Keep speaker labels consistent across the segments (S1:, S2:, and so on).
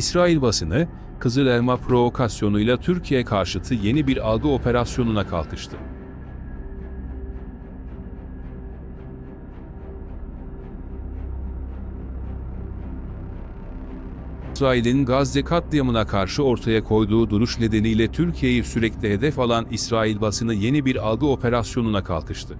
S1: İsrail basını, Kızıl Elma provokasyonuyla Türkiye karşıtı yeni bir algı operasyonuna kalkıştı. İsrail'in Gazze katliamına karşı ortaya koyduğu duruş nedeniyle Türkiye'yi sürekli hedef alan İsrail basını yeni bir algı operasyonuna kalkıştı.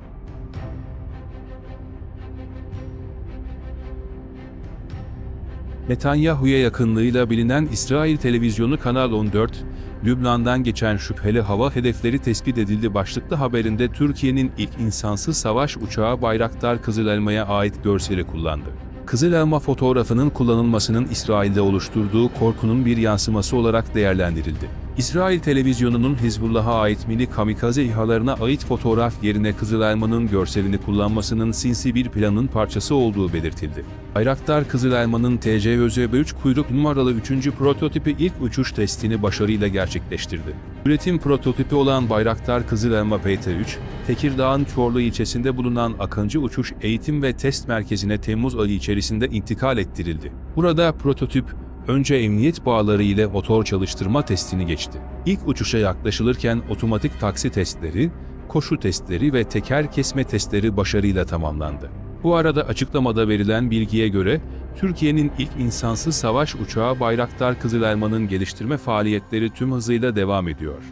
S1: Netanyahu'ya yakınlığıyla bilinen İsrail televizyonu Kanal 14, Lübnan'dan geçen şüpheli hava hedefleri tespit edildi başlıklı haberinde Türkiye'nin ilk insansız savaş uçağı Bayraktar Kızıl Elma'ya ait görseli kullandı. Kızıl fotoğrafının kullanılmasının İsrail'de oluşturduğu korkunun bir yansıması olarak değerlendirildi. İsrail televizyonunun Hizbullah'a ait mini kamikaze İHA'larına ait fotoğraf yerine Kızıl Elma'nın görselini kullanmasının sinsi bir planın parçası olduğu belirtildi. Bayraktar Kızıl Elma'nın TCÖZ-3 kuyruk numaralı 3. prototipi ilk uçuş testini başarıyla gerçekleştirdi. Üretim prototipi olan Bayraktar Kızıl Elma PT-3, Tekirdağ'ın Çorlu ilçesinde bulunan Akıncı Uçuş Eğitim ve Test Merkezi'ne Temmuz ayı içerisinde intikal ettirildi. Burada prototip, önce emniyet bağları ile motor çalıştırma testini geçti. İlk uçuşa yaklaşılırken otomatik taksi testleri, koşu testleri ve teker kesme testleri başarıyla tamamlandı. Bu arada açıklamada verilen bilgiye göre, Türkiye'nin ilk insansız savaş uçağı Bayraktar Kızıl geliştirme faaliyetleri tüm hızıyla devam ediyor.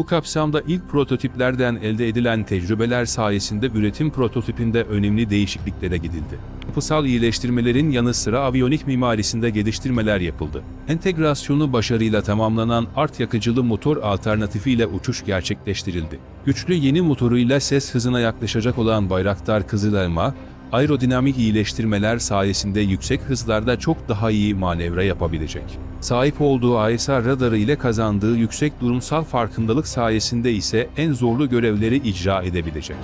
S1: Bu kapsamda ilk prototiplerden elde edilen tecrübeler sayesinde üretim prototipinde önemli değişikliklere gidildi. Yapısal iyileştirmelerin yanı sıra aviyonik mimarisinde geliştirmeler yapıldı. Entegrasyonu başarıyla tamamlanan art yakıcılı motor alternatifiyle uçuş gerçekleştirildi. Güçlü yeni motoruyla ses hızına yaklaşacak olan Bayraktar Kızıl Elma, aerodinamik iyileştirmeler sayesinde yüksek hızlarda çok daha iyi manevra yapabilecek. Sahip olduğu ISR radarı ile kazandığı yüksek durumsal farkındalık sayesinde ise en zorlu görevleri icra edebilecek.